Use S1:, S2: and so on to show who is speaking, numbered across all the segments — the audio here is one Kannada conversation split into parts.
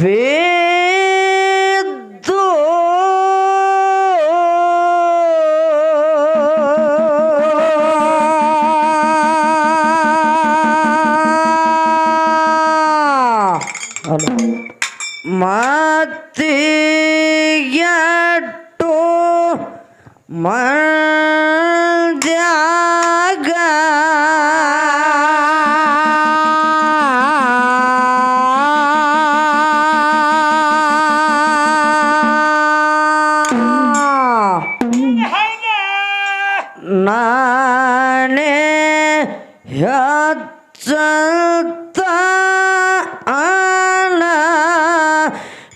S1: ಬೇದ್ದು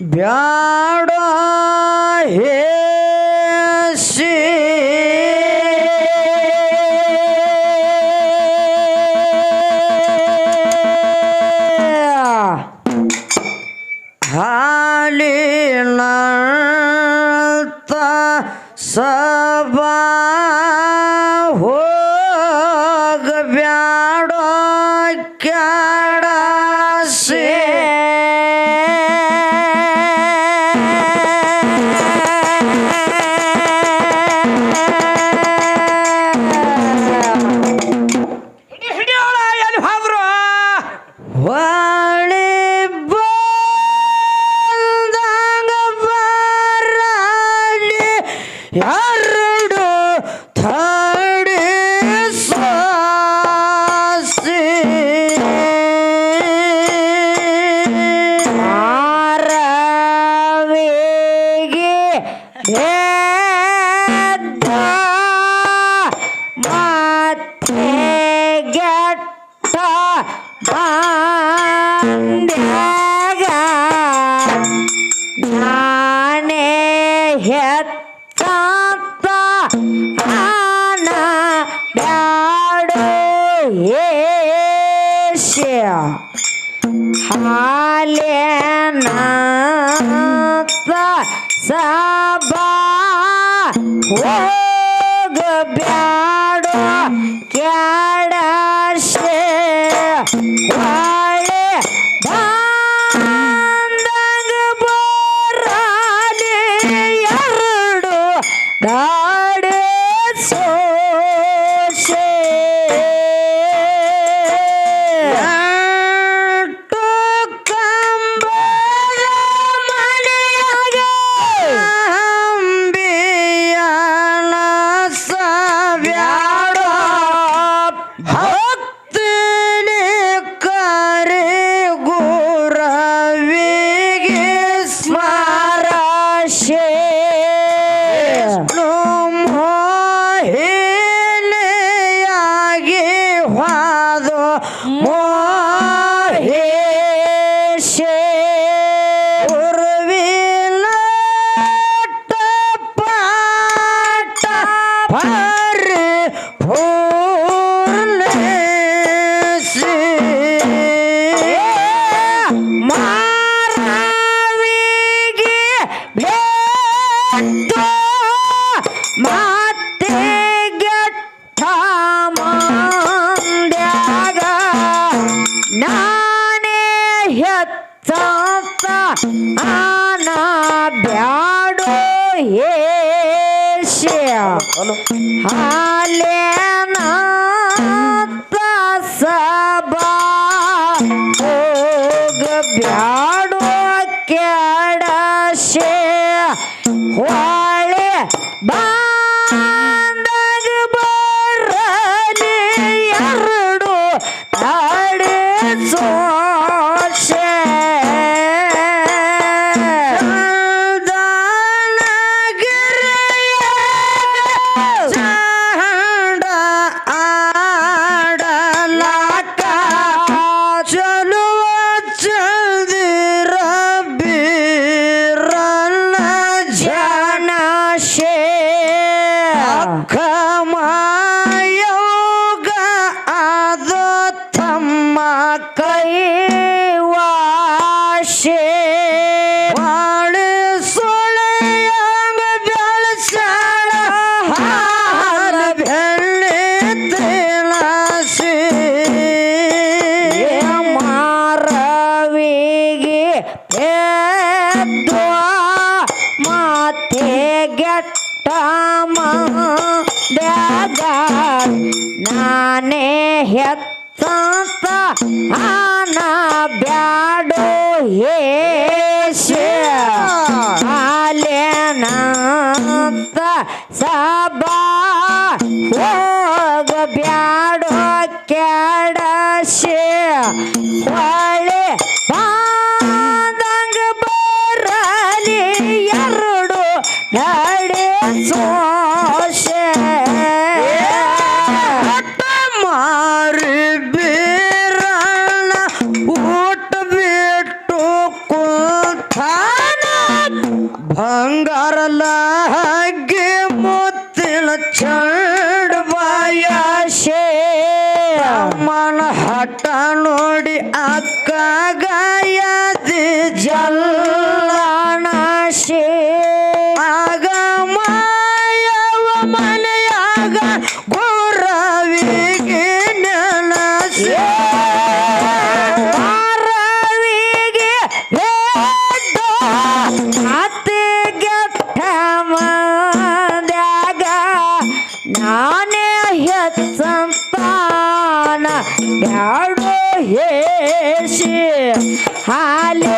S1: ಬ್ಯಾಡ ಹೇಸಿ ಎರಡು ಬ್ಯಾಡ ಕ್ಯಾಡಶೆ ಹೊಳೆ ಬ್ಯಾಡೋ ಹೇಸಿ ಹಾಲೇನ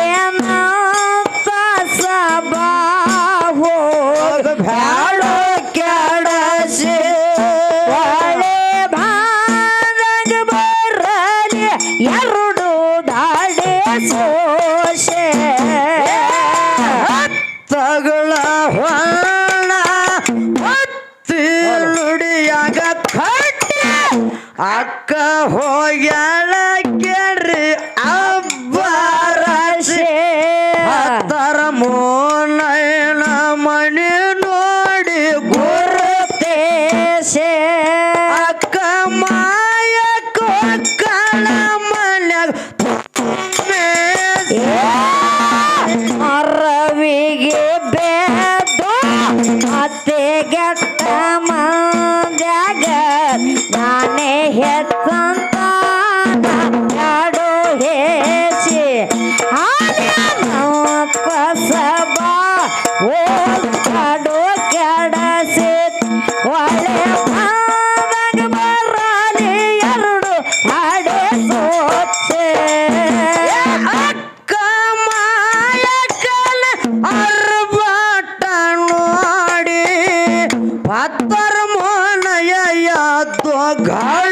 S2: God.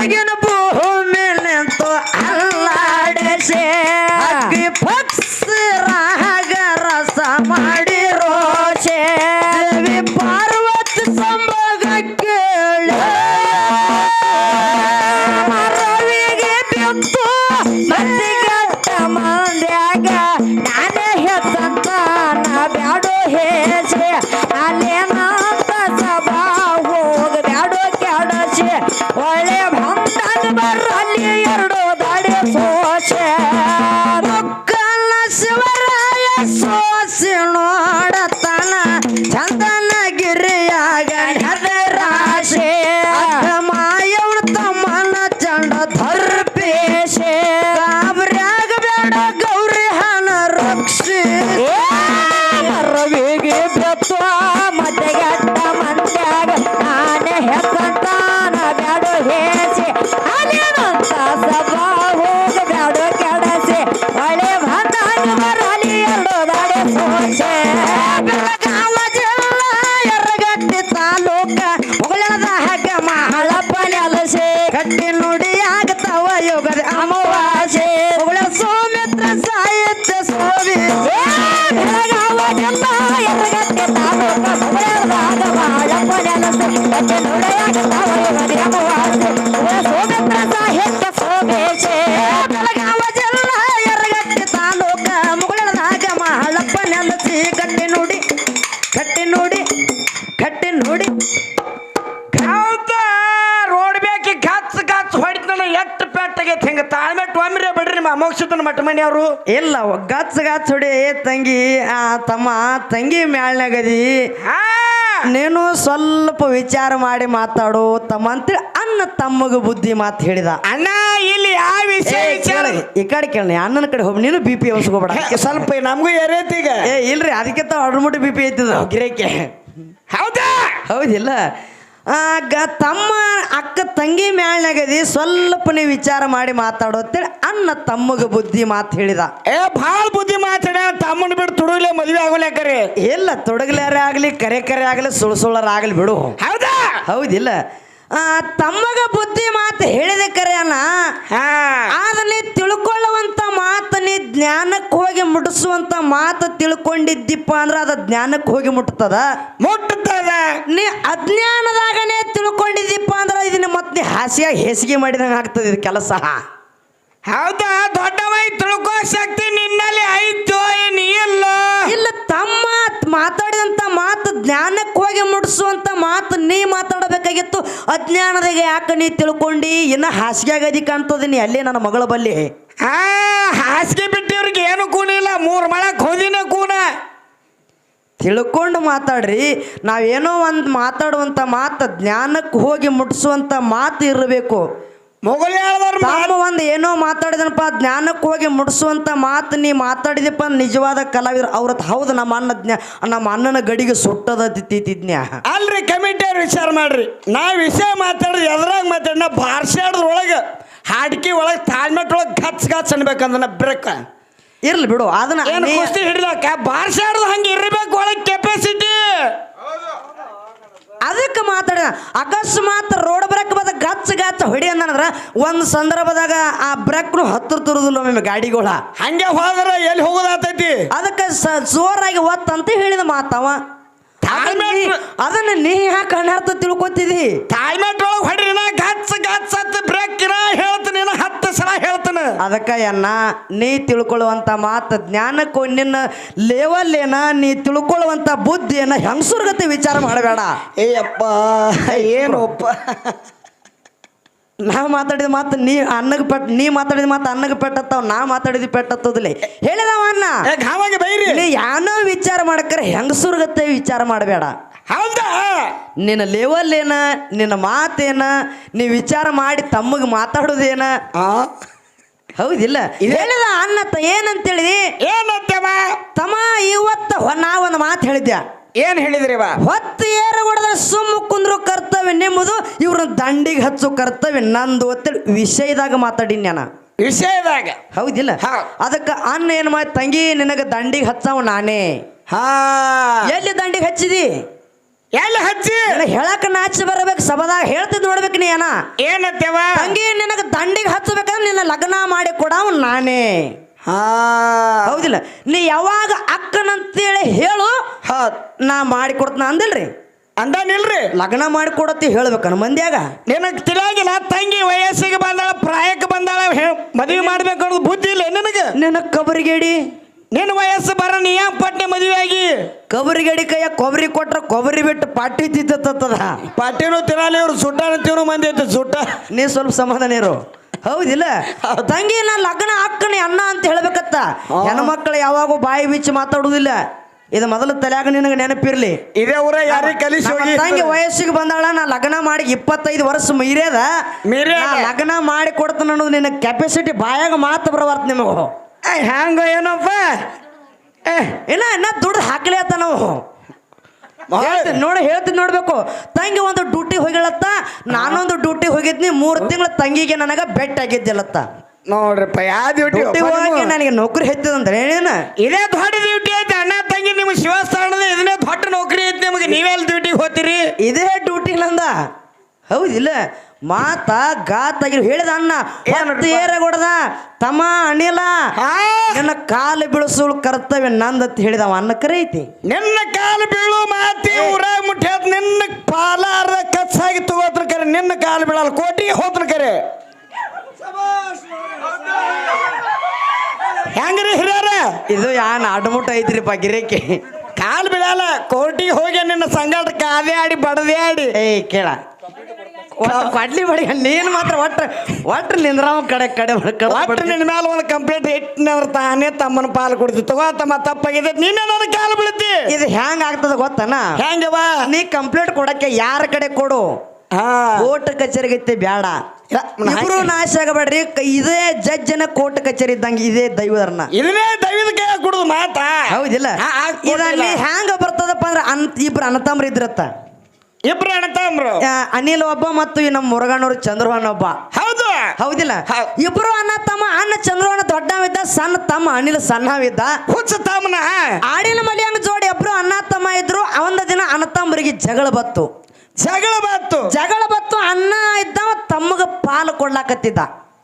S2: ಕೆಳಗಿನ
S3: ಅಮೋಕ್ಷತನ ಮಠ ಮನೆ ಅವರು?
S2: ಇಲ್ಲ ಗಚ್ಚ ಗಚ್ಚ ಹೊಡಿ ತಂಗಿ ಆ ತಮ್ಮ ತಂಗಿ ಮ್ಯಾಳ್ನಾಗದಿ ನೀನು ಸ್ವಲ್ಪ ವಿಚಾರ ಮಾಡಿ ಮಾತಾಡು ತಮ್ಮ ಅಂತೇಳಿ ಅನ್ನ ತಮ್ಮಗ ಬುದ್ಧಿ ಮಾತು ಹೇಳಿದ.
S3: ಅಣ್ಣ ಇಲ್ಲಿ ಯಾವ ವಿಷಯ
S2: ಈ ಕಡೆ ಕೇಳಿ ಅಣ್ಣನ ಕಡೆ ಹೋಗಿ ನೀನು ಬಿ ಪಿ ಹೊಸ್ಕೋಬೇಡ
S3: ಸ್ವಲ್ಪ ನಮಗೂ ಎರೇತೀಗ
S2: ಏ ಇಲ್ರಿ ಅದಕ್ಕೆ ಅಡ್ಮುಟ್ಟಿ ಬಿ ಪಿ ಐತಿದ. ಗಿರೇಕೆ
S3: ಹೌದಾ.
S2: ಹೌದಿಲ್ಲ. ಆ, ಗ ತಮ್ಮ ಅಕ್ಕ ತಂಗಿ ಮ್ಯಾಳ್ನಾಗದಿ ಸ್ವಲ್ಪ ನೀವು ವಿಚಾರ ಮಾಡಿ ಮಾತಾಡೋತ್ತೇಳಿ ಅನ್ನ ತಮ್ಮಗ ಬುದ್ಧಿ ಮಾತು ಹೇಳಿದ.
S3: ಏ ಭಾಳ ಬುದ್ಧಿ ಮಾತಾಡ ತಮ್ಮನ್ ಬಿಟ್ಟು ತುಡುಗ್ಲೆ ಮದ್ವೆ ಕರೆ
S2: ಇಲ್ಲ ತೊಡಗ್ಲಾರೇ ಆಗಲಿ ಕರೆ ಕರೆ ಆಗಲಿ ಸುಳ್ಳು ಸುಳ್ಳರ ಆಗಲಿ ಬಿಡು.
S3: ಹೌದಾ?
S2: ಹೌದಿಲ್ಲ. ತಮ್ಮಗ ಬುದ್ಧಿ ಮಾತು ಹೇಳಿದ
S3: ಕರೆಯನ
S2: ಆದ್ರೆ ನೀ ತಿಳ್ಕೊಳ್ಳುವಂತ ಮಾತು ನೀ ಜ್ಞಾನಕ್ಕೆ ಹೋಗಿ ಮುಟ್ಟಿಸುವಂತ ಮಾತು ತಿಳ್ಕೊಂಡಿದ್ದಿಪ್ಪ ಅಂದ್ರೆ ಅದು ಜ್ಞಾನಕ್ಕೆ ಹೋಗಿ ಮುಟ್ತದ?
S3: ಮುಟ್ಟುತ್ತದ
S2: ನೀ ಅಜ್ಞಾನದಾಗನೇ ತಿಳ್ಕೊಂಡಿದ್ದಿಪ್ಪ ಅಂದ್ರೆ ಇದನ್ನ ಮತ್ತೆ ನೀ ಹಾಸಿಯಾಗಿ ಹೇಸಿಗೆ ಮಾಡಿದಂಗೆ ಆಗ್ತದೆ ಇದು ಕೆಲಸ.
S3: ಹೌದಾ? ದೊಡ್ಡವೈ ತಿಳ್ಕೋ ಶಕ್ತಿ ನಿನ್ನಲ್ಲಿ ಐತೋ ಏನಿಲ್ಲ ಇಲ್ಲೋ?
S2: ಇಲ್ಲ ತಮ್ಮ ಮಾತಾಡಿದಂತ ಮಾತು ಜ್ಞಾನಕ್ಕೆ ಹೋಗಿ ಮುಡಿಸುವಂತ ಮಾತು ನೀ ಮಾತಾಡಬೇಕಾಗಿತ್ತು. ಅಜ್ಞಾನದಾಗ ಯಾಕೆ ನೀ ತಿಳ್ಕೊಂಡು? ಇನ್ನ ಹಾಸಿಗೆ ಆಗದಿ ಕಾಣ್ತದೆ ನೀ ಅಲ್ಲೇ ನನ್ನ ಮಗಳ ಬಲ್ಲಿ.
S3: ಆ ಹಾಸಿಗೆ ಬಿಟ್ಟಿವ್ರಿಗೆ ಏನು ಕೂನಿಲ್ಲ ಮೂರು ಮಳಕ್ಕೆ ಹೋದಿನ ಕೂನ.
S2: ತಿಳ್ಕೊಂಡು ಮಾತಾಡ್ರಿ ನಾವೇನೋ ಒಂದು ಮಾತಾಡುವಂಥ ಮಾತು ಜ್ಞಾನಕ್ಕೆ ಹೋಗಿ ಮುಟ್ಟಿಸುವಂಥ ಮಾತು ಇರಬೇಕು. ತಾಮ ಒಂದು ಏನೋ ಮಾತಾಡಿದನಪ್ಪ ಜ್ಞಾನಕ್ಕೆ ಹೋಗಿ ಮುಡಿಸುವಂತ ಮಾತು ನೀ ಮಾತಾಡಿದಪ್ಪ ನಿಜವಾದ ಕಲಾವಿದ ಅವ್ರ ಹೌದು ನಮ್ಮ ಅಣ್ಣ ಜ್ಞಾ ನಮ್ಮ ಅಣ್ಣನ ಗಡಿಗೆ ಸುಟ್ಟದ ತಿತ್ತಿದ್ನ್ಯಾ
S3: ಅಲ್ರಿ ಕಮಿಟಿ ವಿಚಾರ ಮಾಡ್ರಿ. ನಾ ವಿಷಯ ಮಾತಾಡಿದ್ ಎದ್ರಾಗ ಮಾತಾಡಿ ನಾ ಬಾರ್ಸಾಡ್ದ್ರೊಳಗೆ ಹಾಡ್ಕಿ ಒಳಗೆ ತಾಳ್ಮೆಟ್ ಒಳಗೆ ಗಚ್ ಗಚ್ ಅನ್ಬೇಕಂದ ನಾ ಬ್ರೇಕ್.
S2: ಇರ್ಲಿ ಬಿಡು ಅದನ್ನ
S3: ಏನು ಬಾರ್ಸಾಡ್ದು ಹಂಗೆ ಇರ್ಬೇಕು ಒಳಗೆ ಕೆಪಾಸಿಟಿ
S2: ಅದಕ್ಕೆ ಮಾತಾಡಿದ. ಅಕಸ್ಮಾತ್ ರೋಡ್ ಬ್ರೇಕ್ ಬದ ಗಚ್ಚ ಗಚ್ಚ ಹೊಡಿ ಅಂದ್ರೆ ಒಂದು ಸಂದರ್ಭದಾಗ ಆ ಬ್ರೇಕ್ನು ಹತ್ತಿರ ತುರುದಿಲ್ಲ ಒಮ್ಮೆ ಗಾಡಿಗಳ.
S3: ಹಂಗೆ ಹೋದ್ರೆ ಎಲ್ಲಿ ಹೋಗೋದಾತೈತಿ?
S2: ಅದಕ್ಕೆ ಜೋರಾಗಿ ಒತ್ತಂತ ಹೇಳಿದ ಮಾತವ. ಅದನ್ನ ನೀ- ಹಾಕಿ ಯಾಕೆ ಅನರ್ಥ ತಿಳ್ಕೊತಿದಿ?
S3: ತಾಳ್ಮೆಟ್ ಒಳಗೆ ಹೊಡ್ರಿ ನಾ ಗಚ್ ಗಚ್ ಹತ್ ಬ್ರೇಕ್ ಇರ ಹೇಳ್ತೀನಿ ನಾ ಹತ್ತು ಸಲ ಹೇಳ್ತಾನೆ
S2: ಅದಕ್ಕ ಎನ್ನ ನೀ ತಿಳ್ಕೊಳ್ಳುವಂತ ಮಾತು ಜ್ಞಾನಕ್ಕೂ ನಿನ್ನ ಲೆವೆಲ್ ಏನ ನೀ ತಿಳ್ಕೊಳ್ಳುವಂತ ಬುದ್ಧಿಯನ್ನ ಹೆಂಗಸುರ್ಗತೆ ವಿಚಾರ ಮಾಡಬೇಡ.
S3: ಏಯಪ್ಪ ಏನೋಪ್ಪ.
S2: ನಾ ಮಾತಾಡಿದ ಮಾತು ನೀ ಅನ್ನಗೆ ಪೆಟ್ ನೀ ಮಾತಾಡಿದ ಮಾತು ಅನ್ನಗೆ ಪೆಟ್ಟತ್ತಾವ ನಾ ಮಾತಾಡಿದ ಪೆಟ್ಟತ್ತದಲ್ಲಿ. ಹೇಳಿದವ ಅನ್ನ
S3: ಬೈರಿ.
S2: ನೀ ಯಾನೋ ವಿಚಾರ ಮಾಡಕ್ರೆ ಹೆಂಗಸುರ್ಗತೆ ವಿಚಾರ ಮಾಡಬೇಡ.
S3: ಹೌದಾ?
S2: ನಿನ್ನ ಲೆವೆಲ್ ಏನ ನಿನ್ನ ಮಾತೇನ ನೀ ವಿಚಾರ ಮಾಡಿ ತಮ್ಮಗೆ ಮಾತಾಡೋದೇನ.
S3: ಆ?
S2: ಹೌದಿಲ್ಲ. ಹೇಳಿದ ಅನ್ನ ತ ಏನಂತೇಳಿದಿ?
S3: ಏನಂತ
S2: ತಮ್ಮ ಇವತ್ತ ಹೊ- ನಾ ಒಂದು ಮಾತು ಹೇಳಿದ್ಯ.
S3: ಏನ್ ಹೇಳಿದ್ರಿ
S2: ಹೊತ್ತು ಏರು ಹೊಡೆದ್ರೆ ಸುಮ್ಮ ಕುಂದ್ರು ಕರ್ತವ್ಯ ನಿಮ್ಮದು ಇವ್ರನ್ನ ದಂಡಿಗೆ ಹಚ್ಚು ಕರ್ತವ್ಯ ನಂದು ಅಂತೇಳಿ ವಿಷಯದಾಗ ಮಾತಾಡಿನಿ ನಾನು.
S3: ವಿಷಯದಾಗ?
S2: ಹೌದಿಲ್ಲ.
S3: ಹೌದ್.
S2: ಅದಕ್ಕೆ ಅನ್ನ ಏನು ಮಾಡಿ ತಂಗಿ ನಿನಗೆ ದಂಡಿಗೆ ಹಚ್ಚಾವ ನಾನೇ.
S3: ಹಾ.
S2: ಎಲ್ಲಿ ದಂಡಿಗೆ ಹಚ್ಚಿದಿ?
S3: ಎಲ್ಲಿ ಹಚ್ಚಿ?
S2: ಹೇಳಕ್ ನಾಚಿ ಬರಬೇಕು ಸಬದಾಗ ಹೇಳ್ತಿದ್ ನೋಡ್ಬೇಕು ನೀ ಏನ?
S3: ಏನಂತೇವ
S2: ತಂಗಿ ನಿನಗೆ ದಂಡಿಗೆ ಹಚ್ಚಬೇಕಂದ್ರೆ ನಿನ್ನ ಲಗ್ನ ಮಾಡಿ ಕೊಡವ್ ನಾನೇ.
S3: ಹಾ.
S2: ಹೌದಿಲ್ಲ? ನೀ ಯಾವಾಗ ಅಕ್ಕನಂತೇಳಿ ಹೇಳು ನಾ ಮಾಡಿ ಕೊಡ್ತನ ಅಂದಿಲ್ರಿ.
S3: ಅಂದಾನಿಲ್ರಿ.
S2: ಲಗ್ನ ಮಾಡಿ ಕೊಡತ್ತಿ ಹೇಳ್ಬೇಕನ ಮಂದ್ಯಾಗ?
S3: ನಿನಗೆ ತಿಳಿಯಾಗಿಲ್ಲ ತಂಗಿ ವಯಸ್ಸಿಗೆ ಬಂದಾಳ ಪ್ರಾಯಕ್ಕೆ ಬಂದಾಳ ಮದುವೆ ಮಾಡ್ಬೇಕು ಅನ್ನೋದು ಬುದ್ಧಿ ಇಲ್ಲ ನಿನಗೆ?
S2: ನಿನಗೆ ಕಬರಿಗೇಡಿ?
S3: ನಿನ್ನ ವಯಸ್ಸು ಬರ ನೀ ಯಾಕೆ ಪಟ್ನೆ ಮದುವೆ ಆಗಿ
S2: ಗಡಿ ಕೈಯ ಕೊಬ್ಬರಿ ಕೊಟ್ರ ಕೊಬ್ಬರಿ ಬಿಟ್ಟು ಪಾಟಿ ತಿತ್ತದ.
S3: ಪಾಟಿನೂ ತಿನ್ನಲಿ ಇವ್ರು ಸುಟ್ಟ ತಿನ್ನೋ ಮಂದಿ ಐತೆ ಸುಟ್ಟ
S2: ನೀ ಸ್ವಲ್ಪ ಸಮಾಧಾನ ಇರು. ಹೌದಿಲ್ಲ? ತಂಗಿ ನಾ ಲಗ್ನ ಅಕ್ಕನ ಅಣ್ಣ ಅಂತ ಹೇಳ್ಬೇಕತ್ತ. ಹೆಣ್ಮಕ್ಳು ಯಾವಾಗೂ ಬಾಯಿ ಬಿಚ್ಚಿ ಮಾತಾಡುದಿಲ್ಲ ಇದು ಮೊದಲು ತಲೆಯಾಗ ನಿನಗೆ ನೆನಪಿರ್ಲಿ.
S3: ಇದೇ ಊರ ಯಾರಿಗೆ ಕಲಿಸಿ
S2: ನಮ್ಮ ತಂಗಿ ವಯಸ್ಸಿಗೆ ಬಂದಾಳ ನಾ ಲಗ್ನ ಮಾಡಿ ಇಪ್ಪತ್ತೈದು ವರ್ಷ ಮೀರ್ಯದ. ನಾ ಲಗ್ನ ಮಾಡಿ ಕೊಡ್ತಾನ ಅನ್ನೋದು ನಿನ್ನ ಕೆಪಾಸಿಟಿ ಬಾಯಾಗ ಮಾತು ಬರಬಾರ್ದು ನಿಮಗೆ.
S3: ಹ್ಯಾಂಗ ಏನಪ್ಪ? ಏ,
S2: ಇಲ್ಲ ಇನ್ನ ದುಡ್ಡು ಹಾಕ್ಲಿ ಅತ್ತ ನಾವು. ನೋಡಿ ಹೇಳ್ತೀನಿ ನೋಡ್ಬೇಕು. ತಂಗಿ ಒಂದು ಡ್ಯೂಟಿ ಹೋಗಿಳತ್ತ ನಾನೊಂದು ಡ್ಯೂಟಿ ಹೋಗಿದ್ನಿ ಮೂರು ತಿಂಗಳ ತಂಗಿಗೆ ನನಗ ಬೆಟ್ ಆಗಿದ್ದಿಲ್ಲತ್ತ.
S3: ನೋಡ್ರಪ್ಪ ಯಾವ ಡ್ಯೂಟಿ?
S2: ಡ್ಯೂಟಿ ಹೋಗಕ್ಕೆ ನನಗೆ ನೌಕರಿ ಹೆಚ್ಚದಂದ್ರೆ ಏನೇನ?
S3: ಇದೇ ದೊಡ್ಡ ಡ್ಯೂಟಿ ಐತೆ ಅಣ್ಣ ತಂಗಿ ನಿಮ್ಗೆ ಶಿವಸ್ಥಾನದ ಇದನ್ನೇ ದೊಡ್ಡ ನೌಕರಿ ಐತೆ ನಿಮಗೆ ನೀವೆಲ್ಲ ಡ್ಯೂಟಿಗೆ ಹೋಗ್ತೀರಿ?
S2: ಇದೇ ಡ್ಯೂಟಿ ಇಲ್ಲಂದ ಹೌದಿಲ್ಲ ಮಾತ ಗಾತಾಗಿ ಹೇಳಿದ ಅಣ್ಣ ಏರಗೊಡದ ತಮ್ಮ ಅನಿಲ. ನನ್ನ ಕಾಲು ಬೀಳಸು ಕರ್ತವ್ಯ ನಂದತ್ ಹೇಳಿದವ ಅನ್ನ ಕರೀತಿ.
S3: ನಿನ್ನ ಕಾಲು ಬೀಳು ಮಾತಿ ಊರಾಗ ಮುಟ್ಟಿ ನಿನ್ನ ಪಾಲಾರ ಕಚ್ಚಾಗಿ ತಗೋತ್ರ ಕರೆ ನಿನ್ನ ಕಾಲು ಬೀಳಲ್ಲ ಕೋಟಿ ಹೋತ್ರ ಕರೆ. ಹೆಂಗ್ರಿ ಹಿರಿಯರ?
S2: ಇದು ಯಾನ್ ಅಡ್ಮುಟ್ ಐತ್ರಿಪ್ಪ ಗಿರೇಕಿ.
S3: ಕಾಲು ಬೀಳಲ್ಲ ಕೋಟಿ ಹೋಗಿ ನಿನ್ನ ಸಂಗಾಟ ಕಾದೆ ಆಡಿ ಬಡದೆ ಆಡಿ
S2: ಏಯ್ ಕೇಳ. ಕೊಡ್ಲಿ ಬಡಿ ನೀನು ಮಾತ್ರ ಒಟ್ಟು ಒಟ್ಟು ನಿಂದ್ರಾವ ಕಡೆ ಕಡೆ
S3: ಒಟ್ಟು ನಿನ್ನ ಮೇಲೆ ಒಂದು ಕಂಪ್ಲೇಂಟ್ ಇಟ್ಟಿನವ್ರ ತಾನೇ ತಮ್ಮನ ಪಾಲು ಕೊಡ್ತಿ. ತಗೋ ತಮ್ಮ ತಪ್ಪಾಗಿದೆ. ನೀನೇ ನನ್ನ ಕಾಲು ಬೀಳ್ತಿ.
S2: ಇದು ಹೆಂಗ್ ಆಗ್ತದ ಗೊತ್ತನ?
S3: ಹೆಂಗವ
S2: ನೀ ಕಂಪ್ಲೇಂಟ್ ಕೊಡಕ್ಕೆ ಯಾರ ಕಡೆ ಕೊಡು?
S3: ಹಾ.
S2: ಕೋರ್ಟ್ ಕಚೇರಿಗೈತೆ ಬೇಡ ಇಬ್ರು ನಾಶ ಆಗಬೇಡ್ರಿ. ಇದೇ ಜಡ್ಜನ ಕೋರ್ಟ್ ಕಚೇರಿ ಇದ್ದಂಗೆ ಇದೇ ದೈವದರ್ನ
S3: ಇದನ್ನೇ ದೈವದ ಕೈ ಕುಡುದು ಮಾತಾ?
S2: ಹೌದಿಲ್ಲ. ಇದರಲ್ಲಿ ಹ್ಯಾಂಗ ಬರ್ತದಪ್ಪ ಅಂದ್ರೆ ಅನ್ ಇಬ್ರು ಅನ್ನತಾಮ್ರ ಇದ್ರತ್ತ
S3: ಇಬ್ರು ಅಣ್ಣತಮ್ರು
S2: ಆ, ಅನಿಲ್ ಒಬ್ಬ ಮತ್ತು ಈ ನಮ್ಮ ಮುರುಗನೂರು ಚಂದ್ರವನ್ ಒಬ್ಬ.
S3: ಹೌದು.
S2: ಹೌದಿಲ್ಲ? ಇಬ್ರು ಅಣ್ಣ ತಮ್ಮ ಅಣ್ಣ ಚಂದ್ರವನ ದೊಡ್ಡವಿದ್ದ ಸಣ್ಣ ತಮ್ಮ ಅನಿಲ್ ಸಣ್ಣವಿದ್ದ.
S3: ಹುಚ್ಚ ತಮ್ಮನ.
S2: ಆಡಿನ ಮಲಿಯಂಗ ಜೋಡಿ ಇಬ್ರು ಅಣ್ಣ ತಮ್ಮ ಇದ್ರು ಅವಂದ ದಿನ ಅಣ್ಣ ತಮ್ಮರಿಗೆ ಜಗಳ ಬತ್ತು
S3: ಜಗಳ ಬತ್ತು
S2: ಜಗಳ ಬತ್ತು ಅಣ್ಣ ಇದ್ದ ತಮ್ಮಗ ಪಾಲು ಕೊಡ್ಲಾಕತ್ತಿದ್ದ.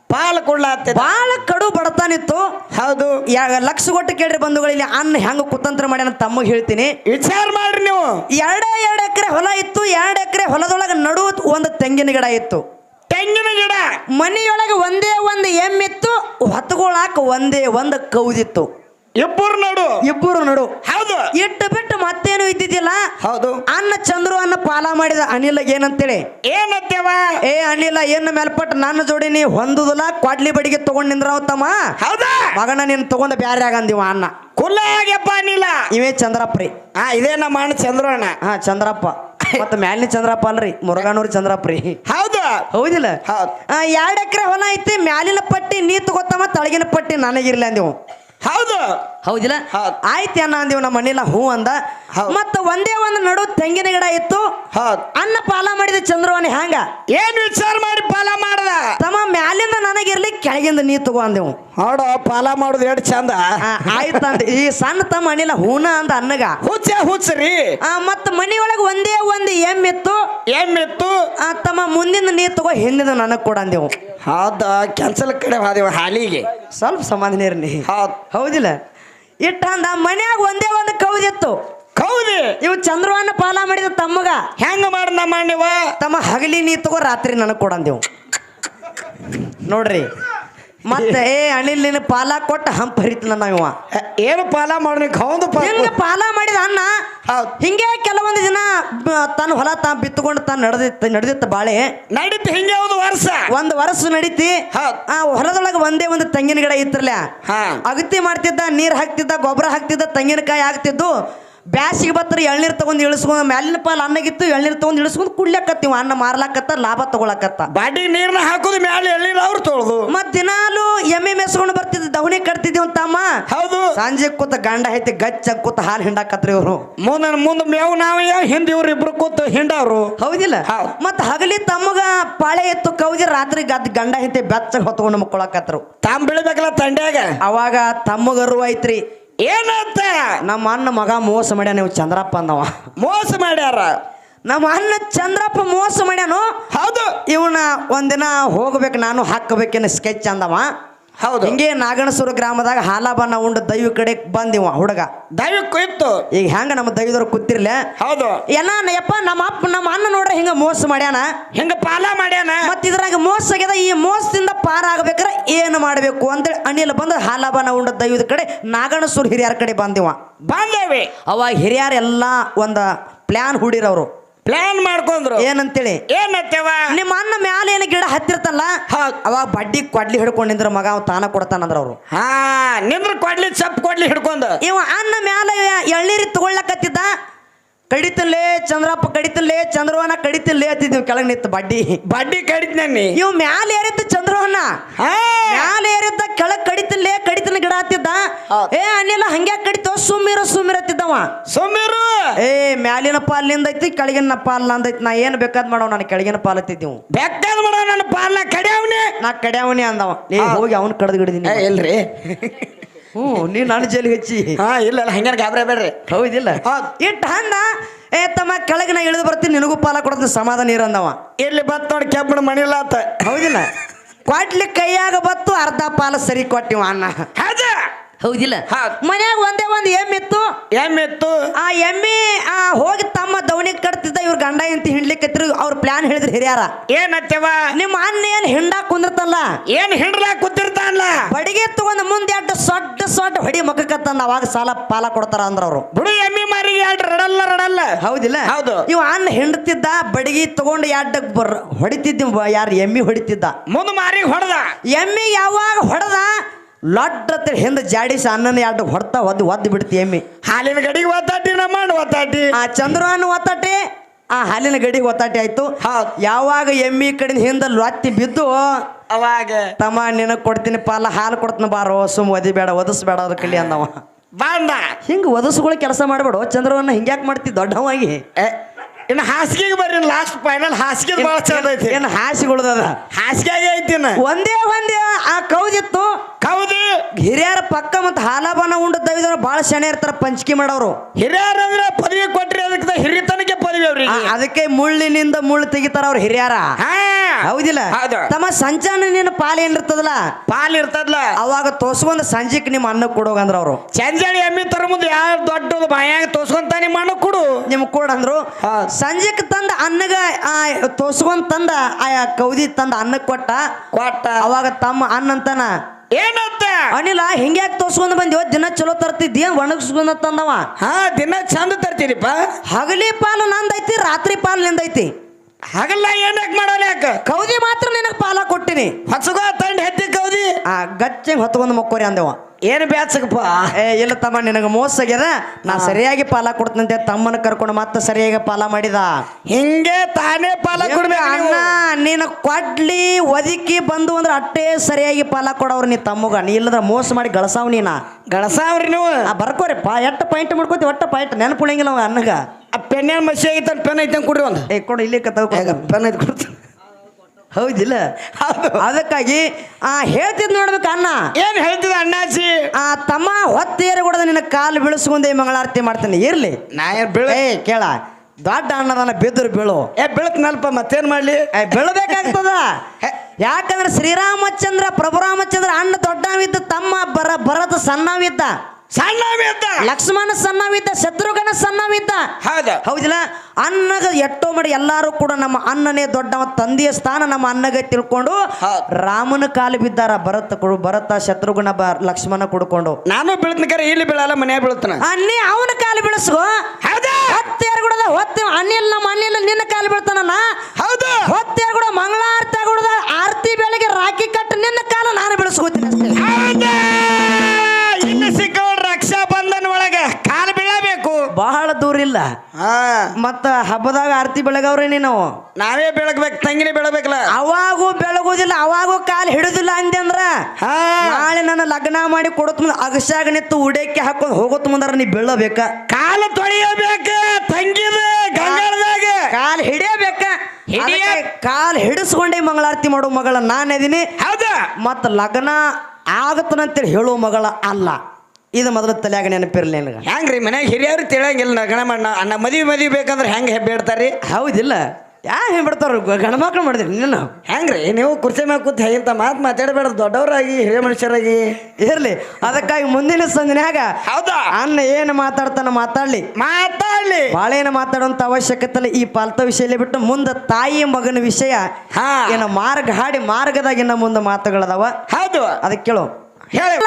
S3: ಪಾಲು ಕೊಡ್ಲಾತ್ತ
S2: ಬಾಳ ಕಡು ಬಡತಾನಿತ್ತು
S3: ಹೌದು.
S2: ಯಾ- ಲಕ್ಷ ಕೊಟ್ಟು ಕೇಳ್ರಿ ಬಂಧುಗಳಲ್ಲಿ ಅನ್ನ ಹೆಂಗ ಕುತಂತ್ರ ಮಾಡ್ಯಾನ ತಮ್ಮಗೆ ಹೇಳ್ತೀನಿ.
S3: ವಿಚಾರ ಮಾಡ್ರಿ ನೀವು.
S2: ಎರಡೇ ಎರಡು ಎಕರೆ ಹೊಲ ಇತ್ತು ಎರಡು ಎಕರೆ ಹೊಲದೊಳಗೆ ನಡು ಒಂದು ತೆಂಗಿನ ಗಿಡ ಇತ್ತು.
S3: ತೆಂಗಿನ ಗಿಡ.
S2: ಮನೆಯೊಳಗೆ ಒಂದೇ ಒಂದು ಎಮ್ಮಿತ್ತು ಹೊತ್ಕೊಳಕ್ ಒಂದೇ ಒಂದು ಕೌದಿತ್ತು.
S3: ಇಬ್ಬರು ನಡು.
S2: ಇಬ್ಬರು ನಡು.
S3: ಹೌದು.
S2: ಇಟ್ಟು ಬಿಟ್ಟು ಮತ್ತೇನು ಇದ್ದಿದ್ದಿಲ್ಲ
S3: ಹೌದು.
S2: ಅನ್ನ ಚಂದ್ರು ಅನ್ನ ಪಾಲ ಮಾಡಿದ ಅನಿಲ ಏನಂತೇಳಿ?
S3: ಏನತ್ತೇವ?
S2: ಏ ಅನಿಲ ಏನ್ ಮೇಲ್ಪಟ್ಟು ನನ್ನ ಜೋಡಿ ನೀ ಹೊಂದುದಿಲ್ಲ ಕ್ವಾಡ್ಲಿ ಬಡಿಗೆ ತಗೊಂಡ್ ನಿಂದ್ರ ತಮ್ಮ.
S3: ಹೌದಾ?
S2: ಮಗನ ನೀನ್ ತಗೊಂಡ ಬ್ಯಾರೆ ಆಗಂದಿವ ಅನ್ನ.
S3: ಕುಲ್ಲ ಆಗ್ಯಪ್ಪ ಇವೇ
S2: ಇವೇ ಚಂದ್ರಪ್ರಿ.
S3: ಹಾ ಇದೇ ನಮ್ಮ ಅಣ್ಣ ಚಂದ್ರಣ್ಣ.
S2: ಹಾ ಚಂದ್ರಪ್ಪ. ಮತ್ತ ಮ್ಯಾಲಿನ ಚಂದ್ರಪ್ಪ ಅಲ್ರಿ ಮುರುಗಾನೂರ್ ಚಂದ್ರಪ್ರಿ.
S3: ಹೌದು.
S2: ಹೌದಿಲ್ಲ?
S3: ಹೌದು.
S2: ಆ, ಎರಡ್ ಎಕರೆ ಹೊಲ ಐತಿ ಮ್ಯಾಲಿನ ಪಟ್ಟಿ ನೀ ತಗೋತಮ್ಮ ತಳಗಿನ ಪಟ್ಟಿ ನನಗಿರ್ಲಿ ಅಂದಿವು.
S3: ಹೌದು.
S2: ಹೌದಿಲ್ಲ?
S3: ಹೌದ್.
S2: ಆಯ್ತು ಅನ್ನ ಅಂದಿವ್ ನಮ್ಮ ಮನೆಲ್ಲ ಹೂ ಅಂದ.
S3: ಹೌದ್.
S2: ಮತ್ತ ಒಂದೇ ಒಂದು ನಡು ತೆಂಗಿನ ಗಿಡ ಇತ್ತು.
S3: ಹೌದು.
S2: ಅನ್ನ ಪಾಲ ಮಾಡಿದ ಚಂದ್ರವಾಣಿ ಹ್ಯಾಂಗ?
S3: ಏನ್ ವಿಚಾರ ಮಾಡಿ ಪಾಲ ಮಾಡದ?
S2: ತಮ್ಮ ಮ್ಯಾಲಿಂದ ನನಗಿರ್ಲಿ ಕೆಳಗಿಂದ ನೀ ತಗೋ ಅಂದೆವು.
S3: ನೋಡು ಪಾಲ ಮಾಡುದು ಎರಡು ಚಂದ.
S2: ಆಯ್ತ ಆಯ್ತಂದ ಈ ಸಣ್ಣ ತಮ್ಮ ಅನಿಲ ಹೂನ ಅಂದ ಅನ್ನಗ.
S3: ಹುಚ್ಚ ಹುಚ್ಚರಿ.
S2: ಆ, ಮತ್ತ ಮನಿಯೊಳಗೆ ಒಂದೇ ಒಂದು ಎಮ್ಮಿತ್ತು
S3: ಎಮ್ಮಿತ್ತು
S2: ಇತ್ತು. ತಮ್ಮ ಮುಂದಿನ ನೀ ತಗೋ ಹಿಂದಿನ ನನಗ್ ಕೊಡ ಅಂದೆವು.
S3: ಹೌದ ಕ್ಯಾನ್ಸಲ್ ಕಡೆ ಹಾದೇವ ಹಾಲಿಗೆ.
S2: ಸ್ವಲ್ಪ ಸಮಾಧಾನ ಇರ್ಲಿ.
S3: ಹೌದು.
S2: ಹೌದಿಲ್ಲ? ಇಟ್ಟಂದ ಮನ್ಯಾಗ ಒಂದೇ ಒಂದು ಕೌದಿತ್ತು
S3: ಕೌದಿ?
S2: ಇವು ಚಂದ್ರವನ್ನ ಪಾಲ ಮಾಡಿದ ತಮ್ಮಗ.
S3: ಹೆಂಗ ಮಾಡ ನಮ್ಮ
S2: ತಮ್ಮ ಹಗಲಿ ನೀ ತಗೋ ರಾತ್ರಿ ನನಗೆ ಕೊಡಂದೇವು. ನೋಡ್ರಿ ಮತ್ತೆ ಏ. ಅನಿಲ್ ನಿನ್ನ ಪಾಲ ಕೊಟ್ಟ ಹಂಪ ಹರಿತನ ಇವ.
S3: ಏನು ಪಾಲ ಮಾಡಿ ಕೌಂದು
S2: ಹಿಂಗ ಪಾಲ ಮಾಡಿದ ಅನ್ನ?
S3: ಹೌದು.
S2: ಹಿಂಗೆ ಕೆಲವೊಂದು ದಿನ ತನ್ನ ಹೊಲ ತಾ ಬಿತ್ತುಕೊಂಡು ತಾನು ನಡೆದಿತ್ತ ನಡೆದಿತ್ತ ಬಾಳೆ.
S3: ನಡೀತು ಹಿಂಗೆ ಒಂದು ವರ್ಷ.
S2: ಒಂದ್ ವರ್ಷ ನಡೀತಿ. ಆ ಹೊಲದೊಳಗೆ ಒಂದೇ ಒಂದು ತೆಂಗಿನ ಗಿಡ ಇತ್ತಲ್ಲ
S3: ಹಾ.
S2: ಅಗತಿ ಮಾಡ್ತಿದ್ದ ನೀರ್ ಹಾಕ್ತಿದ್ದ ಗೊಬ್ಬರ ಹಾಕ್ತಿದ್ದ ತೆಂಗಿನಕಾಯಿ ಹಾಕ್ತಿದ್ದು ಬ್ಯಾಸಿಗೆ ಬತ್ತರ ಎಳ್ನೀರು ತಗೊಂಡು ಇಳಿಸ್ಕೊಂಡು ಮ್ಯಾಲಿನ ಪಾಲ್ ಅನ್ನಗಿತ್ತು ಎಳ್ನೀರು ತಗೊಂಡು ಇಳಿಸ್ಕೊಂಡು ಕುಡ್ಲಕತ್ತೀವ ಅನ್ನ ಮಾರ್ಲಾಕತ್ತ ಲಾಭ ತಗೊಳಕತ್ತ.
S3: ಬಾಡಿ ನೀರ್ನ ಹಾಕುದು ಮ್ಯಾಲೆ ಎಳ್ನೀರು ಅವ್ರು ತೊಳ್ದು.
S2: ಮತ್ ದಿನಾಲು ಎಮ್ಮೆ ಮೆಸ್ಕೊಂಡು ಬರ್ತಿದ್ದ ದವಣಿ ಕಟ್ತಿದ್ದೀವಿ ತಮ್ಮ.
S3: ಹೌದು.
S2: ಸಂಜೆ ಕೂತ ಗಂಡ ಐತಿ ಗಚ್ಚ ಕೂತ ಹಾಲು ಹಿಂಡಾಕತ್ರಿ ಇವರು.
S3: ಮುಂದೆ ಮುಂದೆ ಮೇವು ನಾವು ಹಿಂದೆ ಇವ್ರು ಇಬ್ರು ಕೂತು ಹಿಂಡವ್ರು.
S2: ಹೌದಿಲ್ಲ?
S3: ಹೌದ್.
S2: ಮತ್ ಹಗಲಿ ತಮ್ಮಗ ಪಾಳೆ ಎತ್ತು ಕೌದಿ ರಾತ್ರಿ ಗದ್ ಗಂಡ ಐತಿ ಬೆಚ್ಚಗೆ ಹೊತ್ಕೊಂಡು ಮಕ್ಕೊಳಕತ್ರು.
S3: ತಾಮ್ ಬೆಳಿಬೇಕಲ್ಲ ತಂಡ್ಯಾಗ?
S2: ಅವಾಗ ತಮ್ಮಗರು ಐತ್ರಿ.
S3: ಏನಂತ?
S2: ನಮ್ಮ ಅಣ್ಣ ಮಗ ಮೋಸ ಮಾಡ್ಯಾನ ನೀವು ಚಂದ್ರಪ್ಪ ಅಂದವ.
S3: ಮೋಸ ಮಾಡ್ಯಾರ?
S2: ನಮ್ಮ ಅಣ್ಣ ಚಂದ್ರಪ್ಪ ಮೋಸ ಮಾಡ್ಯಾನು.
S3: ಹೌದು.
S2: ಇವನ ಒಂದಿನ ಹೋಗ್ಬೇಕು ನಾನು ಹಾಕಬೇಕಿನ ಸ್ಕೆಚ್ ಅಂದವ.
S3: ಹೌದು.
S2: ಹಿಂಗೆ ನಾಗಣಸೂರ ಗ್ರಾಮದಾಗ ಹಾಲಬನ್ನ ಉಂಡು ದೈವ ಕಡೆ ಬಂದಿವ ಹುಡುಗ.
S3: ದೈವ ಇತ್ತು
S2: ಈಗ ಹೆಂಗ ನಮ್ಮ ದೈವದವ್ರು ಕೂತಿರ್ಲೆ?
S3: ಹೌದು.
S2: ಎಲ್ಲ ಯಪ್ಪ ನಮ್ಮ ಅಪ್ಪ ನಮ್ಮ ಅಣ್ಣ ನೋಡ್ರೆ ಹಿಂಗ ಮೋಸ ಮಾಡ್ಯಾನ?
S3: ಹಿಂಗ ಪಾಲ ಮಾಡ್ಯಾನ?
S2: ಮತ್ ಇದ್ರಾಗ ಮೋಸ ಆಗ್ಯದ ಈ ಮೋಸದಿಂದ ಪಾರ ಆಗ್ಬೇಕಾರ ಏನು ಮಾಡಬೇಕು ಅಂತೇಳಿ ಅನಿಲ್ ಬಂದ ಹಾಲಾಬನ ಉಂಡ ದೈವದ ಕಡೆ ನಾಗಣಸೂರು ಹಿರಿಯರ ಕಡೆ ಬಂದಿವ.
S3: ಬಂದೇವಿ.
S2: ಅವಾಗ ಹಿರಿಯರೆಲ್ಲ ಒಂದ ಪ್ಲಾನ್ ಹುಡಿರವ್ರು.
S3: ಪ್ಲಾನ್ ಮಾಡ್ಕೊಂಡ್ರು.
S2: ಏನಂತೇಳಿ?
S3: ಏನತ್ತೇವ
S2: ನಿಮ್ಮ ಅಣ್ಣ ಮ್ಯಾಲ ಏನು ಗಿಡ ಹತ್ತಿರ್ತಲ್ಲ. ಅವಾಗ ಬಡ್ಡಿ ಕೊಡ್ಲಿ ಹಿಡ್ಕೊಂಡಿದ್ರ ಮಗ ಅವ್ ತಾನ ಕೊಡ್ತಾನಂದ್ರ ಅವ್ರು.
S3: ಹಾ ನಿಂದ್ರ ಕೊಡ್ಲಿ ಸಪ್ ಕೊಡ್ಲಿ ಹಿಡ್ಕೊಂಡ್.
S2: ಇವ ಅನ್ನ ಮ್ಯಾಲ ಎಳ್ನೀರಿ ತಗೊಳ್ಳಕತ್ತಿದ್ದ ಕಡಿತಲ್ಲೇ ಚಂದ್ರಪ್ಪ ಕಡಿತಲ್ಲೇ ಚಂದ್ರವನ ಕಡಿತಲ್ಲೇ ಅತ್ತಿದ್ವಿ ಕೆಳಗೆ ನಿಂತು ಬಡ್ಡಿ.
S3: ಬಡ್ಡಿ ಕಡಿದ್ನಿ
S2: ಇವ್ ಮ್ಯಾಲ ಏರಿದ್ದ ಚಂದ್ರವನ ಮ್ಯಾಲ ಏರಿದ್ದ ಕೆಳಗ್ ಕಡಿತಲ್ಲೇ ಕಡಿತನ ಗಿಡ ಹತ್ತಿದ್ದ. ಏ ಹಂಗ್ಯಾಕ್ ಕಡಿತ ಸುಮ್ಮಿರ ಸುಮ್ಮಿರ ಅತ್ತಿದ್ದವ
S3: ಸುಮ್ಮಿರು
S2: ಏ ಮ್ಯಾಲಿನ ಪಾಲ್ ನಿಂದೈತಿ ಕೆಳಗಿನ ಪಾಲ್ ನಂದೈತಿ. ನಾ ಏನ್ ಬೇಕಾದ್ ಮಾಡವ್ ನಾನು ಕೆಳಗಿನ ಪಾಲ್ ಹತ್ತಿದ್ದೀವಿ
S3: ಬೇಕಾದ್ ಮಾಡೋ ನನ್ನ ಪಾಲ್ನ ಕಡಿಯವನಿ?
S2: ನಾ ಕಡ್ಯಾವನಿ ಅಂದವ. ಏ. ಹೋಗಿ ಅವನ್ ಕಡ್ದು ಹಿಡಿದೀನಿ
S3: ಇಲ್ರಿ.
S2: ಹ್ಞೂ ನೀ ನಾನು ಜೈಲಿಗೆ ಹಚ್ಚಿ
S3: ಹಾ ಇಲ್ಲ ಇಲ್ಲ ಹಂಗೇನ್ ಗಾಬ್ರೆ ಬೇಡ್ರಿ.
S2: ಹೌದಿಲ್ಲ.
S3: ಹೌದ್.
S2: ಇಟ್ಟು ಹಂದ ಏ ತಮ್ಮ ಕೆಳಗೆ ನಾ ಇಳಿದು ಬರ್ತೀನಿ ನಿನಗೂ ಪಾಲ ಕೊಡ್ತೀನಿ ಸಮಾಧಾನ ಇರಂದವ
S3: ಇಲ್ಲಿ ಬತ್ ನೋಡಿ ಕೆಬ್ಬಣ ಮಣಿಲಾತ.
S2: ಹೌದಿಲ್ಲ. ಕ್ವಾಟ್ಲಿ ಕೈಯಾಗ ಬತ್ತು ಅರ್ಧ ಪಾಲ ಸರಿ ಕೊಟ್ಟಿವ ಅಣ್ಣ
S3: ಹೌದ.
S2: ಹೌದಿಲ್ಲ?
S3: ಹೌದ್.
S2: ಮನ್ಯಾಗ ಒಂದೇ ಒಂದು ಎಮ್ಮಿತ್ತು
S3: ಎಮ್ಮಿತ್ತು
S2: ಆ ಎಮ್ಮಿ ಆ ಹೋಗಿ ತಮ್ಮ ದವಣಿ ಕಟ್ತಿದ್ದ ಇವ್ರ ಗಂಡ ಅಂತ ಹಿಂಡ್ಲಿಕ್ಕತ್ತಿರು ಅವ್ರ ಪ್ಲಾನ್ ಹೇಳಿದ್ರು ಹಿರಿಯಾರ.
S3: ಏನತ್ತವ?
S2: ನಿಮ್ಮ ಅನ್ನ ಏನ್ ಹಿಂಡ ಕುಂದಿರ್ತಲ್ಲ
S3: ಏನ್ ಹಿಂಡ್ಲಾ ಕೂತಿರ್ತಾನಲ್ಲ
S2: ಬಡಿಗೆ ತಗೊಂಡ್ ಮುಂದೆ ಅಡ್ಡ ಸೊಡ್ಡ ಸೊಡ್ಡ ಹೊಡಿ ಮಕ್ಕತ್ತಂದ ಅವಾಗ ಸಾಲ ಪಾಲ ಕೊಡ್ತಾರ ಅಂದ್ರ ಅವರು.
S3: ಬಿಡು ಎಮ್ಮಿ ಮಾರಿಗೆ ಎರಡು ರಡಲ್ಲ ರಡಲ್ಲ.
S2: ಹೌದಿಲ್ಲ?
S3: ಹೌದು.
S2: ನೀವು ಅನ್ನ ಹಿಂಡ್ತಿದ್ದ ಬಡಿಗೆ ತಗೊಂಡು ಎಡ್ಡ ಬರ್ ಹೊಡಿತಿದ್ದ ಯಾರು ಎಮ್ಮಿ ಹೊಡಿತಿದ್ದ.
S3: ಮುಂದ್ ಮಾರಿಗೆ ಹೊಡೆದ.
S2: ಎಮ್ಮಿ ಯಾವಾಗ ಹೊಡೆದ ಲೊಡ್ಡ ಹಿಂದೆ ಜಾಡಿಸಿ ಅನ್ನನ ಎರಡು ಹೊಡ್ತಾ ಒದ್ದು ಒದ್ದು ಬಿಡ್ತಿ ಎಮ್ಮಿ.
S3: ಹಾಲಿನ ಗಡಿಗೆ ಒತ್ತಾಟಿ ನಮ್ಮ ಒತ್ತಾಟಿ.
S2: ಆ ಚಂದ್ರನ ಒತ್ತಾಟಿ ಆ ಹಾಲಿನ ಗಡಿಗೆ ಒತ್ತಾಟಿ ಆಯ್ತು. ಯಾವಾಗ ಎಮ್ಮಿ ಕಡೆ ಹಿಂದೆ ಲೊತ್ತಿ ಬಿದ್ದು
S3: ಅವಾಗ.
S2: ತಮ್ಮ ನಿನಗೆ ಕೊಡ್ತೀನಿ ಪಾಲ ಹಾಲು ಕೊಡ್ತೀನಿ ಬಾರೋ ಸುಮ್ ಒದಿಬೇಡ ಒದಿಸ್ಬೇಡ ಅದ್ರ ಕಲಿ ಅಂದವ.
S3: ಬಂದ
S2: ಹಿಂಗೆ ಒದಸ್ಗಳು ಕೆಲಸ ಮಾಡಬೇಡ ಚಂದ್ರವನ್ನ ಹಿಂಗ್ಯಾಕೆ ಮಾಡ್ತಿ ದೊಡ್ಡವಾಗಿ?
S3: ಇನ್ನು ಹಾಸಿಗೆಗೆ ಬರ್ರಿ ಲಾಸ್ಟ್ ಫೈನಲ್ ಹಾಸಿಗೆ ಭಾಳ ಚಂದ ಐತಿ.
S2: ಏನು ಹಾಸಿಗುಳ್ದದ
S3: ಹಾಸಿಗೆ ಐತಿ
S2: ಒಂದೇ ಒಂದೇ ಆ ಕೌದಿತ್ತು
S3: ಕೌದಿ
S2: ಹಿರಿಯರ ಪಕ್ಕ ಮತ್ತು ಹಾಲಾಬಾನ ಉಂಡ ದವಿದವ್ರು ಭಾಳ ಶಣೆ ಇರ್ತಾರ ಪಂಚಿಕೆ ಮಾಡೋರು
S3: ಹಿರಿಯರ ಅಂದ್ರೆ ಪದವಿ ಕೊಟ್ರಿ ಅದಕ್ಕೆ ಹಿರಿತನಕ್ಕೆ ಪದವಿ ಅವ್ರಿಗೆ
S2: ಆ, ಅದಕ್ಕೆ ಮುಳ್ಳಿನಿಂದ ಮುಳ್ಳು ತೆಗಿತಾರ ಅವ್ರ ಹಿರಿಯರ.
S3: ಹಾ.
S2: ಹೌದಿಲ್ಲ?
S3: ಹೌದು.
S2: ತಮ್ಮ ಸಂಚಾನ ಪಾಲ ಏನಿರ್ತದಲ್ಲ
S3: ಪಾಲ್ ಇರ್ತದ್ಲ.
S2: ಅವಾಗ ತೋಸ್ಕೊಂಡ ಸಂಜೆಕ್ ನಿಮ್ಮ ಅನ್ನ ಕೊಡೋಗಂದ್ರ ಅವರು.
S3: ಚಂಜಾಳಿ ಎಮ್ಮಿ ತರ ಮುಂದೆ ಯಾರು ದೊಡ್ಡದು ಬಾಯಾಗ ತೋಸ್ಕೊಂತ ನಿಮ್ಮ ಅನ್ನ ಕೊಡು.
S2: ನಿಮ್ಗೆ ಕೊಡಂದ್ರು
S3: ಹೌದ್.
S2: ಸಂಜೆಕ್ ತಂದ ಅನ್ನಗ ಆ ತೋಸ್ಕೊಂಡ್ ತಂದ ಆ ಕೌದಿ ತಂದ ಅನ್ನಕ್ ಕೊಟ್ಟ.
S3: ಕೊಟ್ಟ.
S2: ಅವಾಗ ತಮ್ಮ ಅನ್ನ ಅಂತಾನ
S3: ಏನಂತ?
S2: ಅನಿಲ ಹಿಂಗ್ಯಾಕ್ ತೋರ್ಸ್ಕೊಂಡ್ ಬಂದಿವ ದಿನ ಚಲೋ ತರ್ತಿದ್ದಿ ಒಣಗಿಸ್ಕೊಂಡ ತಂದವ?
S3: ಹಾ ದಿನ ಚಂದ ತರ್ತೀರಿಪ್ಪ.
S2: ಹಗಲಿ ಪಾಲು ನಂದೈತಿ ರಾತ್ರಿ ಪಾಲು ನಿಂದೈತಿ.
S3: ಹಗಲ್ಲ ಏನಕ್ ಮಾಡಲ್ಲ ಯಾಕ?
S2: ಕೌದಿ ಮಾತ್ರ ನಿನಗೆ ಪಾಲ ಕೊಟ್ಟಿನಿ.
S3: ಹೊಸಗೋ ತಂಡ ಹೆತ್ತಿ ಕೌದಿ.
S2: ಆ ಗಚ್ಚಂಗ್ ಹೊತ್ಕೊಂಡ್ ಮಕ್ಕೋರಿ ಅಂದವ.
S3: ಏನು ಬ್ಯಾಚಕಪ್ಪ
S2: ಏ ಇಲ್ಲ ತಮ್ಮ ನಿನಗೆ ಮೋಸ ಆಗ್ಯದ ನಾ ಸರಿಯಾಗಿ ಪಾಲ ಕೊಡ್ತಂತೆ ತಮ್ಮನ ಕರ್ಕೊಂಡು ಮತ್ತೆ ಸರಿಯಾಗಿ ಪಾಲ ಮಾಡಿದ.
S3: ಹಿಂಗೆ ತಾನೇ ಪಾಲ ಕೊಡ್ಬೇಕು
S2: ಅಣ್ಣ. ನೀನು ಕೊಡ್ಲಿ ಒದಕಿ ಬಂದು ಅಂದ್ರೆ ಅಟ್ಟೇ ಸರಿಯಾಗಿ ಪಾಲ ಕೊಡವ್ರು ನೀ ತಮ್ಮಗ. ನೀ ಇಲ್ಲದ್ರ ಮೋಸ ಮಾಡಿ ಗಳಸಾವ್ ನೀನ.
S3: ಗಳಸಾವ್ರಿ ನೀವು?
S2: ಆ ಬರ್ಕೋರಿ ಪಾ ಎಟ್ಟ ಪಾಯಿಂಟ್ ಮಾಡ್ಕೋತಿ ಒಟ್ಟ ಪಾಯಿಂಟ್ ನೆನಪುಳಂಗಿಲ್ಲ ಅವ ಅನ್ನಗ
S3: ಆ ಏನ್ ಮಸಿ ಆಗಿತ್ತ ಪೆನ್ ಐತೆ ಕೊಡ್ರಿ ಒಂದು.
S2: ಏ ಕೊಡು ಇಲ್ಲಿ ಕತ್ತ
S3: ಪೆನ್ ಐತೆ ಕೊಡ್ತೀನಿ.
S2: ಹೌದಿಲ್ಲ? ಅದಕ್ಕಾಗಿ ಆ ಹೇಳ್ತಿದ್ ನೋಡ್ಬೇಕು ಅಣ್ಣ.
S3: ಏನ್ ಹೇಳ್ತಿದ ಅಣ್ಣಾಜಿ?
S2: ಆ ತಮ್ಮ ಹೊತ್ತೇರಿ ಕೂಡ ನಿನ್ನ ಕಾಲು ಬೀಳಿಸ್ಕೊಂಡೆ ಮಂಗಳಾರತಿ ಮಾಡ್ತಾನೆ. ಇರ್ಲಿ.
S3: ನಾ
S2: ಏ ಕೇಳ. ದೊಡ್ಡ ಅಣ್ಣದನ್ನ ಬಿದ್ದರು ಬೀಳು.
S3: ಏ ಬೀಳತ್ನಲ್ಪ ಮತ್ತೇನ್ ಮಾಡ್ಲಿ?
S2: ಬೆಳಬೇಕಾಗ್ತದ. ಬೀಳ್ಬೇಕಾಗ್ತದ ಯಾಕಂದ್ರೆ ಶ್ರೀರಾಮಚಂದ್ರ ಪ್ರಭುರಾಮಚಂದ್ರ ಅಣ್ಣ ದೊಡ್ಡವಿದ್ದ ತಮ್ಮ ಬರ ಬರದ ಸಣ್ಣವಿದ್ದ.
S3: ಸಣ್ಣ ಇದ್ದ
S2: ಲಕ್ಷ್ಮಣ ಸಣ್ಣವಿದ್ದ ಶತ್ರುಘ್ನ ಸಣ್ಣವಿದ್ದ.
S3: ಹೌದ.
S2: ಹೌದಿಲ್ಲ? ಅನ್ನಗ ಎಟ್ಟೋ ಮಾಡಿ ಎಲ್ಲಾರು ಕೂಡ ನಮ್ಮ ಅಣ್ಣನೇ ದೊಡ್ಡವ ತಂದೆಯ ಸ್ಥಾನ ನಮ್ಮ ಅನ್ನಗೆ ತಿಳ್ಕೊಂಡು. ರಾಮನ ಕಾಲು ಬಿದ್ದಾರ ಭರತ ಕೊಡು ಭರತ ಶತ್ರುಘ್ನ ಬ ಲಕ್ಷ್ಮಣ ಕುಡ್ಕೊಂಡು.
S3: ನಾನು ಬೀಳ್ತೀನಿ ಕರೆ ಇಲ್ಲಿ ಬೀಳಲ್ಲ ಮನೆ ಬೀಳ್ತಾನ.
S2: ಅನ್ನಿ ಅವನ ಕಾಲು ಬೀಳಿಸ್ಕೋ.
S3: ಹೌದಾ.
S2: ಹೊತ್ತೇರ್ ಕೂಡ ಹೊತ್ತ ಅನ್ನಿಲ್ ನಮ್ಮ ಅನ್ನಿಲ್ ನಿನ್ನ ಕಾಲು ಬೀಳ್ತಾನ
S3: ಹೌದು.
S2: ಹೊತ್ತೇರ್ ಕೂಡ ಮಂಗಳಾರತಿ ಆರತಿ ಬೆಳಗ್ಗೆ ರಾಖಿ ಕಟ್ಟ ನಿನ್ನ ಕಾಲ ನಾನು ಬೆಳೆಸ್ಕೋತೀನಿ ಅಷ್ಟೇ. ಇಲ್ಲ.
S3: ಹಾ.
S2: ಮತ್ತ ಹಬ್ಬದಾಗ ಆರತಿ ಬೆಳಗವ್ರೆ ನೀನು?
S3: ನಾವೇ ಬೆಳಗ್ಬೇಕು ತಂಗಿನೇ ಬೆಳಗ್ಬೇಕಲ್ಲ.
S2: ಅವಾಗೂ ಬೆಳಗುದಿಲ್ಲ ಅವಾಗೂ ಕಾಲು ಹಿಡಿದಿಲ್ಲ ಅಂದೆ ಅಂದ್ರ?
S3: ಹಾ.
S2: ನಾಳೆ ನನ್ನ ಲಗ್ನ ಮಾಡಿ ಕೊಡತ್ ಮುಂದೆ ನಿತ್ತು ಉಡೇಕೆ ಹಾಕೊಂಡು ಹೋಗೋತ್ ಮುಂದಾರ ನೀ ಬೆಳಬೇಕ?
S3: ಕಾಲ ತೊಳೆಯಬೇಕ ತಂಗಿದ ಗಂಗಾಳದಾಗ.
S2: ಕಾಲ್ ಹಿಡಿಯಬೇಕ?
S3: ಹಿಡಿಯ-
S2: ಕಾಲ್ ಹಿಡಿಸ್ಕೊಂಡೆ ಮಂಗಳಾರತಿ ಮಾಡೋ ಮಗಳ ನಾನು ಇದೀನಿ.
S3: ಹೌದಾ.
S2: ಮತ್ತ ಲಗ್ನ ಆಗತ್ತನಂತೇಳಿ ಹೇಳೋ ಮಗಳ ಅಲ್ಲ. ಇದು ಮೊದಲ ತಲೆಯಾಗ ನೆನಪಿರಲಿಲ್ಲ ನಿನಗ.
S3: ಹೆಂಗ್ರಿ ಮನ್ಯಾಗ ಹಿರಿಯರು ತಿಳಂಗಿಲ್ಲ ಗಣಮಣ್ಣ ನಾ ಅಣ್ಣ ಮದುವೆ ಮದುವೆ ಬೇಕಂದ್ರೆ ಹೆಂಗೆ ಬೇಡ್ತಾರಿ
S2: ಹೌದಿಲ್ಲ. ಯಾ ಹೇಳ್ಬಿಡ್ತಾರ ಗಣಮಕ್ಳು ಮಾಡಿದ್ರಿ ನೀನು.
S3: ಹೆಂಗ್ರಿ ನೀವು ಕುರ್ಚಿ ಮ್ಯಾಗ ಕೂತ್ ಹೇಗಿಂತ ಮಾತು ಮಾತಾಡಬೇಡ ದೊಡ್ಡವರಾಗಿ ಹಿರಿಯ ಮನುಷ್ಯರಾಗಿ.
S2: ಇರ್ಲಿ. ಅದಕ್ಕಾಗಿ ಮುಂದಿನ ಸಂದಿನ್ಯಾಗ
S3: ಹೌದಾ?
S2: ಅನ್ನ ಏನು ಮಾತಾಡ್ತಾನ ಮಾತಾಡ್ಲಿ.
S3: ಮಾತಾಡ್ಲಿ.
S2: ಭಾಳ ಏನು ಮಾತಾಡುವಂತ ಅವಶ್ಯಕತೆ ಇಲ್ಲ ಈ ಪಾಲ್ತ ವಿಷಯ ಬಿಟ್ಟು ಮುಂದೆ ತಾಯಿ ಮಗನ ವಿಷಯ
S3: ಹಾ.
S2: ಏನು ಮಾರ್ಗ ಹಾಡಿ ಮಾರ್ಗದಾಗ ಇನ್ನ ಮುಂದೆ ಮಾತುಗಳದಾವ.
S3: ಹೌದು.
S2: ಅದಕ್ಕೆ ಕೇಳು.
S3: ಹೇಳಿ.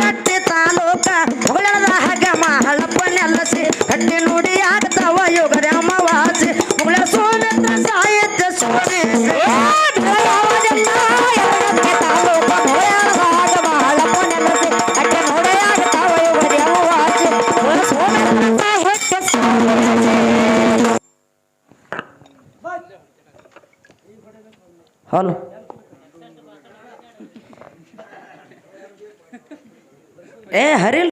S2: ಗಟ್ಟಿ ತಾಲೂಕ ಹೊಗಳದ ಹಗ ಮಹಳಪ್ಪ ನೆಲ್ಲಸಿ ಗಟ್ಟಿ ನುಡಿ ಆಗ್ತಾವ ಯೋಗರ ಅಮಾವಾಸಿ ಮುಗಳ ಸೋಮೇಂದ್ರ ಸಾಹಿತ್ಯ ಸೋಮೇಶ ಹಲೋ. ಏ ಹರಿಲ್